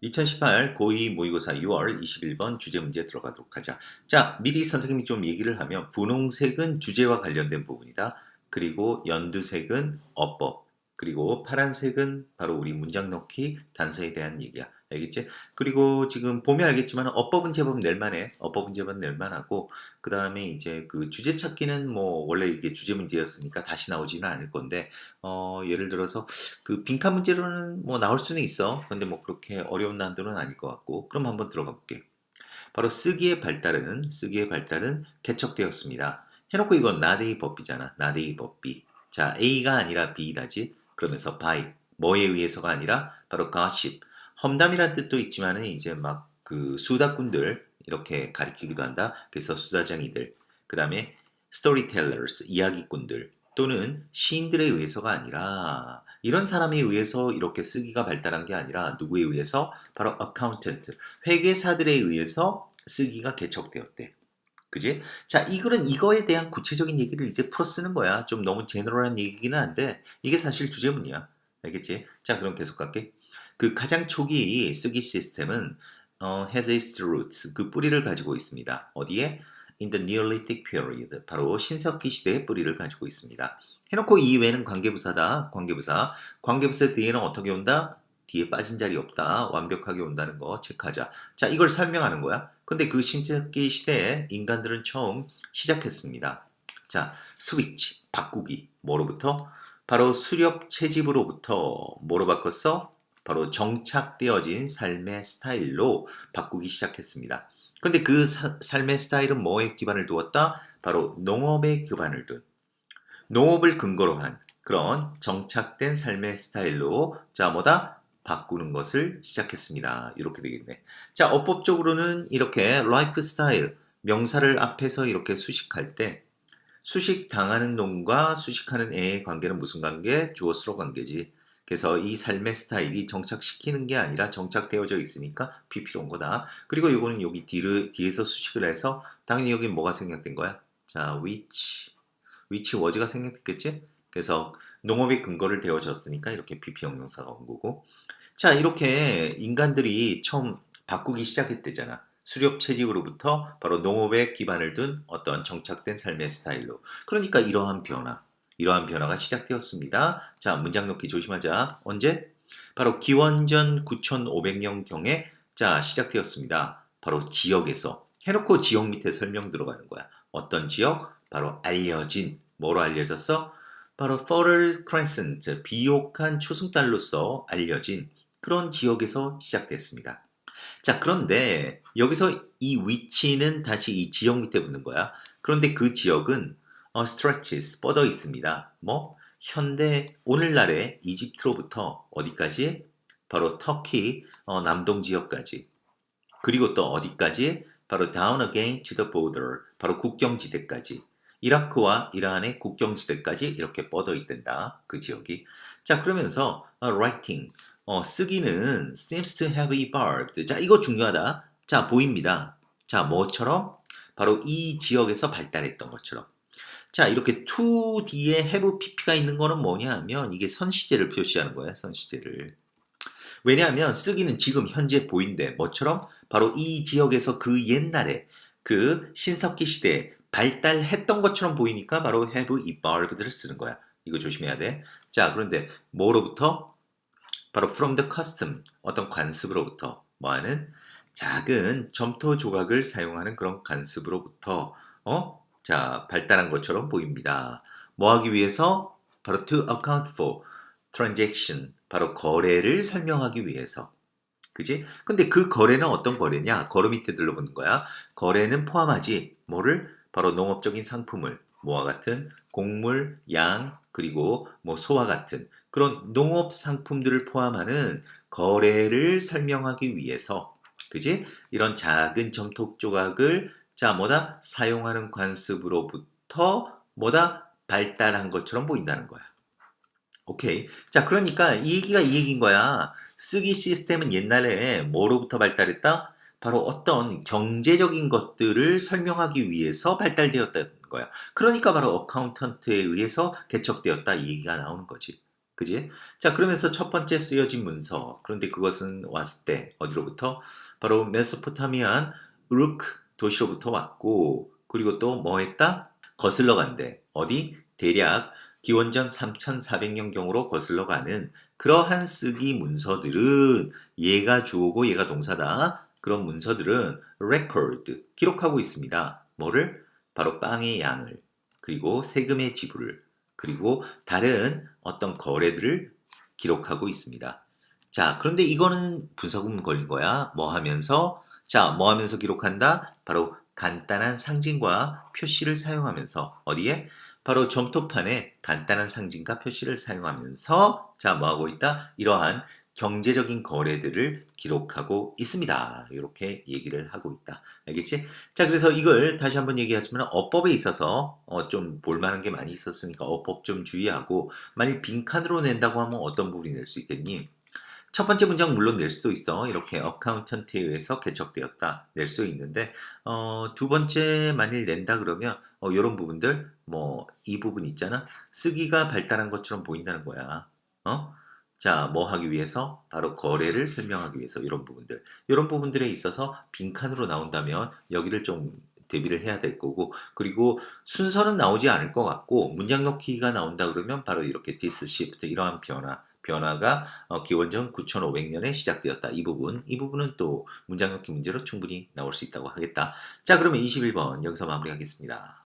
2018 고2 모의고사 6월 21번 주제 문제 들어가도록 하자. 자, 미리 선생님이 좀 얘기를 하면 분홍색은 주제와 관련된 부분이다. 그리고 연두색은 어법. 그리고 파란색은 바로 우리 문장 넣기 단서에 대한 얘기야. 알겠지? 그리고 지금 보면 알겠지만 어법은 제법 낼만해. 어법은 제법 낼만하고 그 다음에 이제 그 주제 찾기는 뭐 원래 이게 주제 문제였으니까 다시 나오지는 않을 건데 어 예를 들어서 그 빈칸 문제로는 뭐 나올 수는 있어. 근데 뭐 그렇게 어려운 난도는 아닐 것 같고 그럼 한번 들어가 볼게. 바로 쓰기의 발달은 쓰기의 발달은 개척되었습니다. 해놓고 이건 나데이 법비잖아. 나데이 법비. 자 A가 아니라 B다지. 그러면서 by 뭐에 의해서가 아니라 바로 gossip 험담이란 뜻도 있지만은 이제 막 그 수다꾼들 이렇게 가리키기도 한다. 그래서 수다장이들. 그 다음에 storytellers 이야기꾼들 또는 시인들에 의해서가 아니라 이런 사람에 의해서 이렇게 쓰기가 발달한 게 아니라 누구에 의해서 바로 accountant 회계사들에 의해서 쓰기가 개척되었대. 그지? 자, 이거는 이거에 대한 구체적인 얘기를 이제 풀어 쓰는 거야. 좀 너무 제너럴한 얘기기는 한데 이게 사실 주제문이야. 알겠지? 자, 그럼 계속 갈게. 그 가장 초기 쓰기 시스템은 어, has its roots 그 뿌리를 가지고 있습니다. 어디에? In the Neolithic period 바로 신석기 시대의 뿌리를 가지고 있습니다. 해놓고 이외에는 관계부사다. 관계부사. 관계부사 뒤에는 어떻게 온다? 뒤에 빠진 자리 없다. 완벽하게 온다는 거 체크하자. 자, 이걸 설명하는 거야. 근데 그 신석기 시대에 인간들은 처음 시작했습니다. 자, 스위치, 바꾸기. 뭐로부터? 바로 수렵 채집으로부터 뭐로 바꿨어? 바로 정착되어진 삶의 스타일로 바꾸기 시작했습니다. 근데 그 사- 삶의 스타일은 뭐에 기반을 두었다? 바로 농업에 기반을 둔 농업을 근거로 한 그런 정착된 삶의 스타일로 자 뭐다? 바꾸는 것을 시작했습니다. 이렇게 되겠네. 자 어법적으로는 이렇게 라이프 스타일 명사를 앞에서 이렇게 수식할 때 수식 당하는 놈과 수식하는 애의 관계는 무슨 관계? 주어스로 관계지. 그래서 이 삶의 스타일이 정착시키는 게 아니라 정착되어져 있으니까 비필요한 거다. 그리고 이거는 여기 뒤를, 뒤에서 수식을 해서 당연히 여기 뭐가 생략된 거야? 자, which, which was가 생략됐겠지? 그래서 농업의 근거를 되어졌으니까 이렇게 PP 형용사가 온 거고. 자, 이렇게 인간들이 처음 바꾸기 시작했대잖아. 수렵 채집으로부터 바로 농업에 기반을 둔 어떤 정착된 삶의 스타일로. 그러니까 이러한 변화, 이러한 변화가 시작되었습니다. 자, 문장 넣기 조심하자. 언제? 바로 기원전 9500년경에 자, 시작되었습니다. 바로 지역에서. 해놓고 지역 밑에 설명 들어가는 거야. 어떤 지역? 바로 알려진. 뭐로 알려졌어? 바로 Fertile Crescent, 비옥한 초승달로서 알려진 그런 지역에서 시작됐습니다. 자, 그런데 여기서 이 위치는 다시 이 지역 밑에 붙는 거야. 그런데 그 지역은 어, stretches, 뻗어 있습니다. 뭐? 현대, 오늘날의 이집트로부터 어디까지? 바로 터키, 어, 남동 지역까지. 그리고 또 어디까지? 바로 down again to the border, 바로 국경지대까지. 이라크와 이란의 국경지대까지 이렇게 뻗어 있단다. 그 지역이. 자, 그러면서 어, writing, 어, 쓰기는 seems to have evolved. 자, 이거 중요하다. 자, 보입니다. 자, 뭐처럼? 바로 이 지역에서 발달했던 것처럼. 자, 이렇게 to 뒤에 have pp가 있는 거는 뭐냐 하면 이게 선시제를 표시하는 거야, 선시제를. 왜냐하면 쓰기는 지금 현재 보인대. 뭐처럼? 바로 이 지역에서 그 옛날에 그 신석기 시대에 발달했던 것처럼 보이니까 바로 have evolved를 쓰는 거야. 이거 조심해야 돼. 자, 그런데 뭐로부터? 바로 from the custom, 어떤 관습으로부터 뭐하는 작은 점토 조각을 사용하는 그런 관습으로부터 어? 자, 발달한 것처럼 보입니다. 뭐 하기 위해서? 바로 to account for transaction, 바로 거래를 설명하기 위해서. 그지? 근데 그 거래는 어떤 거래냐? 거래 밑에 들러보는 거야. 거래는 포함하지. 뭐를? 바로 농업적인 상품을 뭐와 같은 곡물, 양, 그리고 뭐 소와 같은 그런 농업 상품들을 포함하는 거래를 설명하기 위해서 그지? 이런 작은 점토 조각을 자 뭐다? 사용하는 관습으로부터 뭐다? 발달한 것처럼 보인다는 거야. 오케이. 자, 그러니까 이 얘기가 이 얘기인 거야. 쓰기 시스템은 옛날에 뭐로부터 발달했다? 바로 어떤 경제적인 것들을 설명하기 위해서 발달되었다는 거야. 그러니까 바로 어카운턴트에 의해서 개척되었다 이 얘기가 나오는 거지. 그지? 자, 그러면서 첫 번째 쓰여진 문서. 그런데 그것은 왔을 때 어디로부터? 바로 메소포타미안 우르크 도시로부터 왔고 그리고 또 뭐 했다? 거슬러 간대. 어디? 대략 기원전 3400년경으로 거슬러 가는 그러한 쓰기 문서들은 얘가 주어고 얘가 동사다. 그런 문서들은 record 기록하고 있습니다. 뭐를? 바로 빵의 양을 그리고 세금의 지불을 그리고 다른 어떤 거래들을 기록하고 있습니다. 자, 그런데 이거는 분사구문 걸린 거야. 뭐 하면서? 자, 뭐 하면서 기록한다? 바로 간단한 상징과 표시를 사용하면서 어디에? 바로 점토판에 간단한 상징과 표시를 사용하면서 자, 뭐 하고 있다? 이러한 경제적인 거래들을 기록하고 있습니다. 이렇게 얘기를 하고 있다. 알겠지? 자, 그래서 이걸 다시 한번 얘기하자면 어법에 있어서 어, 좀 볼만한 게 많이 있었으니까 어법 좀 주의하고 만약 빈칸으로 낸다고 하면 어떤 부분이 낼 수 있겠니? 첫 번째 문장 물론 낼 수도 있어. 이렇게 어카운턴트에 의해서 개척되었다. 낼 수 있는데 어, 두 번째 만일 낸다 그러면 어, 이런 부분들 뭐 이 부분 있잖아. 쓰기가 발달한 것처럼 보인다는 거야. 어? 자, 뭐 하기 위해서? 바로 거래를 설명하기 위해서 이런 부분들. 이런 부분들에 있어서 빈칸으로 나온다면 여기를 좀 대비를 해야 될 거고 그리고 순서는 나오지 않을 것 같고 문장 넣기가 나온다 그러면 바로 이렇게 this shift 이러한 변화 변화가 어, 기원전 9500년에 시작되었다. 이 부분, 이 부분은 또 문장 넣기 문제로 충분히 나올 수 있다고 하겠다. 자, 그러면 21번 여기서 마무리하겠습니다.